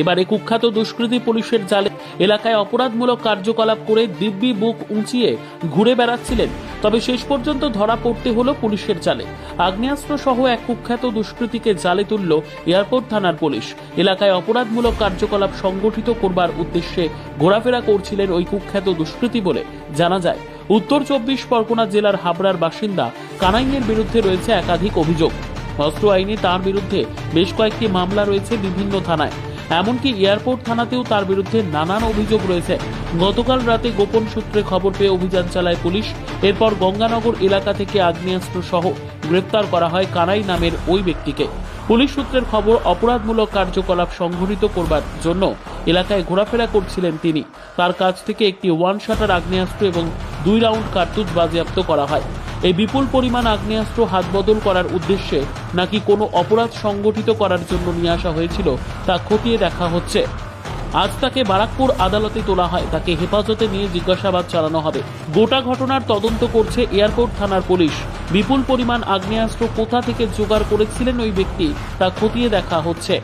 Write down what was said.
এবারে কুখ্যাত দুষ্কৃতী পুলিশের জালে এলাকায় অপরাধমূলক কার্যকলাপ করে দিব্যি বুক উঁচিয়ে ঘুরে বেড়াচ্ছিলেন। তবে শেষ পর্যন্ত ধরা পড়তে হলো পুলিশের জালে। আগ্নেয়াস্ত্র সহ এক কুখ্যাত দুষ্কৃতীকে জালে তুলল এয়ারপোর্ট থানার পুলিশ। এলাকায় অপরাধমূলক কার্যকলাপ সংগঠিত করবার উদ্দেশ্যে ঘোরাফেরা করছিলেন ওই কুখ্যাত দুষ্কৃতী বলে জানা যায়। উত্তর চব্বিশ পরগনা জেলার হাবড়ার বাসিন্দা কানাইয়ের বিরুদ্ধে রয়েছে একাধিক অভিযোগ। অস্ত্র আইনে তার বিরুদ্ধে বেশ কয়েকটি মামলা রয়েছে বিভিন্ন থানায়। এমনকি এয়ারপোর্ট থানাতেও তার বিরুদ্ধে নানান অভিযোগ রয়েছে। গতকাল রাতে গোপন সূত্রে খবর পেয়ে অভিযান চালায় পুলিশ। এরপর গঙ্গানগর এলাকা থেকে আগ্নেয়াস্ত্র সহ গ্রেপ্তার করা হয় কানাই নামের ওই ব্যক্তিকে। পুলিশ সূত্রের খবর, অপরাধমূলক কার্যকলাপ সংঘটিত করবার জন্য এলাকায় ঘোরাফেরা করছিলেন তিনি। তার কাছ থেকে একটি ওয়ান শাটার আগ্নেয়াস্ত্র এবং দুই রাউন্ড কার্তুজ বাজেয়াপ্ত করা হয়। এই বিপুল পরিমাণ আগ্নেয়াস্ত্র হাতবদল করার উদ্দেশ্যে নাকি কোনো অপরাধ সংগঠিত করার জন্য নিয়ে আসা হয়েছিল তা খতিয়ে দেখা হচ্ছে। আজ তাকে বারাকপুর আদালতে তোলা হয়। তাকে হেফাজতে নিয়ে জিজ্ঞাসাবাদ চালানো হবে। গোটা ঘটনার তদন্ত করছে এয়ারপোর্ট থানার পুলিশ। বিপুল পরিমাণ আগ্নেয়াস্ত্র কোথা থেকে জোগাড় করেছিলেন ওই ব্যক্তি তা খতিয়ে দেখা হচ্ছে।